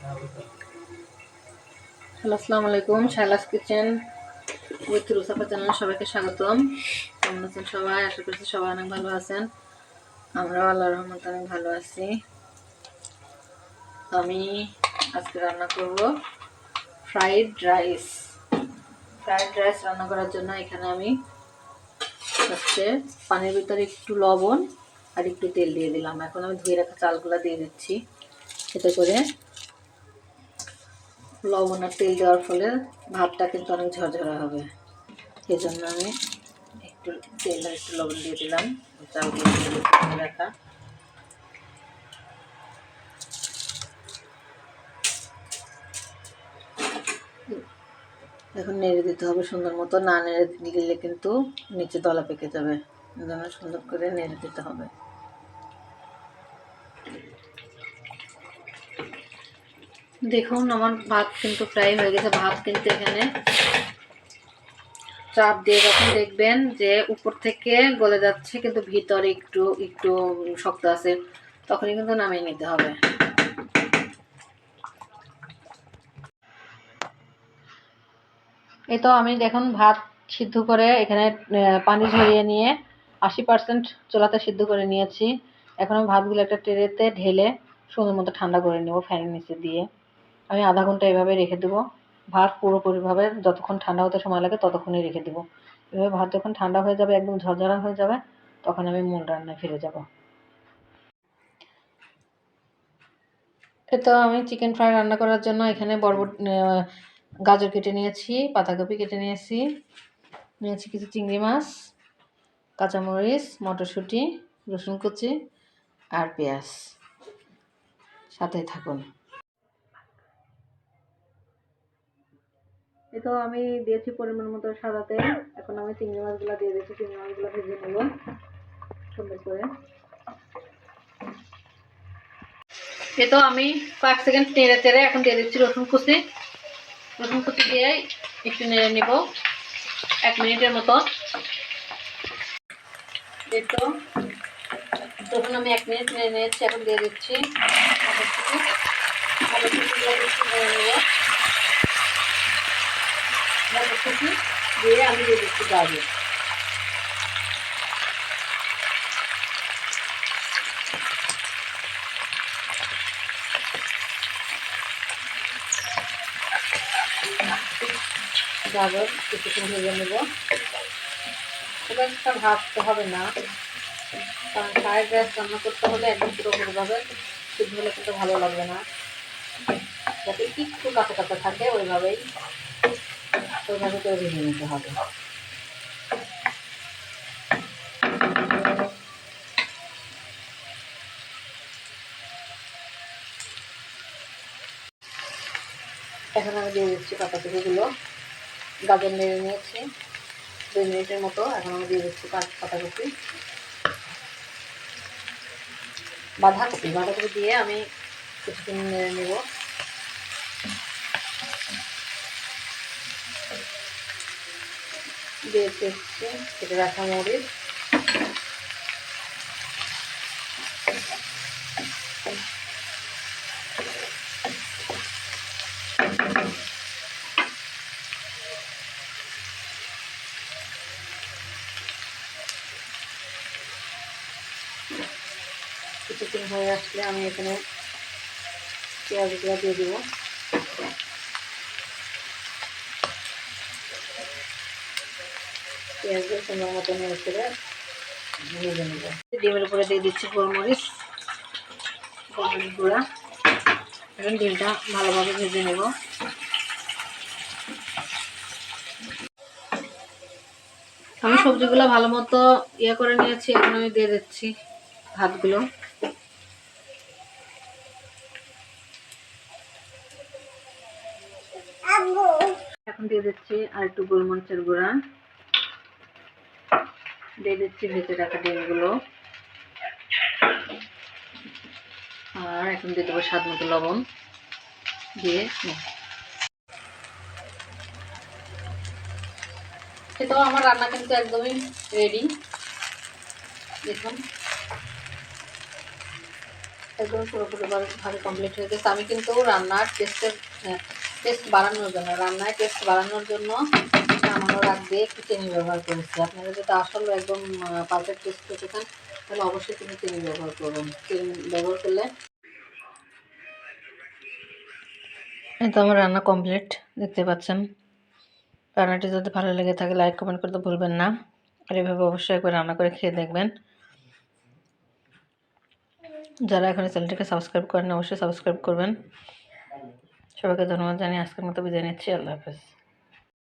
Hello, আসসালামু আলাইকুম। Shaila's kitchen with Rusafa channel সবাইকে স্বাগতম। কেমন আছেন সবাই? আশা করছি সবাই অনেক ভালো আছেন। আমরাও আল্লাহর রহমতে অনেক ভালো আছি। আমি আজকে রান্না করব ফ্রাইড রাইস। ফ্রাইড রাইস রান্না করার জন্য এখানে আমি হচ্ছে পানির ভিতরে একটু লবণ আর একটু তেল দিয়ে দিলাম। এখন আমি ধুয়ে রাখা চালগুলো দিয়ে দিচ্ছি। এতে করে লবণ আর তেল দেওয়ার ফলে ভাতটা কিন্তু অনেক ঝরঝরা হবে। এই জন্য আমি একটু তেল আর একটু লবণ দিয়ে দিলাম। চালগুলো দিয়ে রাখা এখন নেড়ে দিতে হবে সুন্দর মতো। না নেড়ে দিলে কিন্তু নিচে দলা পেকে যাবে। সুন্দর করে নেড়ে দিতে হবে। দেখুন, আমার ভাত কিন্তু প্রায় হয়ে গেছে, ভাত কিন্তু এখানে চাপ দিয়ে যখন দেখবেন যে উপর থেকে গলে যাচ্ছে, কিন্তু ভিতরে একটু একটু শক্ত আছে, তখনই কিন্তু নামিয়ে নিতে হবে। এই তো আমি দেখুন, ভাত সিদ্ধ করে এখানে পানি ঝরিয়ে নিয়ে আশি পার্সেন্ট চোলাতে সিদ্ধ করে নিয়েছি। এখন ভাতগুলো একটা ট্রেতে ঢেলে সুন্দর মতো ঠান্ডা করে নেব ফ্যানের নিচে দিয়ে। আমি আধা ঘণ্টা এভাবে রেখে দেবো। ভাত পুরোপুরিভাবে যতক্ষণ ঠান্ডা হতে সময় লাগে ততক্ষণই রেখে দেবো। এভাবে ভাত যখন ঠান্ডা হয়ে যাবে, একদম ঝরঝরা হয়ে যাবে, তখন আমি মূল রান্নায় ফিরে যাব। তো আমি চিকেন ফ্রাই রান্না করার জন্য এখানে বরবট গাজর কেটে নিয়েছি, পাতাকপি কেটে নিয়েছি নিয়েছি কিছু চিংড়ি মাছ, কাঁচামরিচ, মটরশুঁটি, রসুন কুচি আর পেঁয়াজ। সাথে থাকুন। তো আমি দিয়েছি পরিমাণ মতো সাদা তেল। এখন আমি চিংড়ি মাছগুলো দিয়ে দিয়েছি, চিংড়ি মাছগুলো ভেজে নেব সুন্দর করে। এই তো আমি কয়েক সেকেন্ড নেড়ে চেড়ে এখন দিয়ে দিচ্ছি রসুন কুচি। রসুন কুচি দিয়ে একটু নেড়ে নিব, এক মিনিটের মতো। এই তো তখন আমি এক মিনিট নেড়ে নিয়েছি, এখন দিয়ে দিচ্ছি মটরশুঁটি দিয়ে আমি দিয়ে দিচ্ছি গাজর। ভাজতে হবে না, কারণ ফ্রাইড রাইস রান্না করতে হলে একদম পুরোপুরিভাবে সিদ্ধ হলে কিন্তু ভালো লাগবে না। যাতে একটু কাঁচা কাঁচা থাকে, ওইভাবেই ওইভাবে করে ভেজে নিতে হবে। এখন আমি দিয়ে দিচ্ছি পাতাকপিগুলো। গাজর নেড়ে নিয়েছি। দুই মিনিটের মতো এখন আমি দিয়ে দিচ্ছি পাত- পাতাকপি। বাঁধাকপি বাঁধাকপি দিয়ে আমি কিছুদিন নেড়ে নেব। দিয়ে কেটে রাখা মরিচ কিছুক্ষণ হয়ে আসলে আমি এখানে পেঁয়াজগুলো দিয়ে দেবো। পেঁয়াজ দিয়ে সুন্দর মতো নেড়ে করে ভেজে নেব। ডিমের উপরে দিয়ে দিচ্ছি গোলমরিচ গোলমরিচ গুঁড়া। এখন ডিমটা ভালোভাবে ভেজে নেব। আমি সবজিগুলো ভালো মতো ইয়ে করে নিয়েছি, এখন আমি দিয়ে দিচ্ছি ভাতগুলো। এখন দিয়ে দিচ্ছি আর একটু গোলমরিচের গুঁড়া। দিয়ে দিচ্ছি ভেজে রাখা ডিমগুলো। আর এখন দিয়ে দেবো স্বাদ মতো লবণ দিয়ে তো আমার রান্না কিন্তু একদমই রেডি দেখুন। একদম পুরোপুরি ভাবে- ভাবে কমপ্লিট হয়ে গেছে। আমি কিন্তু রান্নার টেস্টের টেস্ট বাড়ানোর জন্য, রান্নায় টেস্ট বাড়ানোর জন্য আগ দিয়ে একটু চিনি ব্যবহার করেছি আপনারা যদি আসল একদম পারফেক্ট টেস্ট পেতে চান, তাহলে অবশ্যই তিনি চিনি ব্যবহার করবেন চিনি ব্যবহার করলে এই তো আমার রান্না কমপ্লিট দেখতে পাচ্ছেন। রান্নাটি যদি ভালো লেগে থাকে লাইক কমেন্ট করতে ভুলবেন না। আর এভাবে অবশ্যই একবার রান্না করে খেয়ে দেখবেন। যারা এখন চ্যানেলটিকে সাবস্ক্রাইব করেন অবশ্যই সাবস্ক্রাইব করবেন। সবাইকে ধন্যবাদ জানিয়ে আজকের মতো বিদায় নিচ্ছি। আল্লাহ হাফেজ।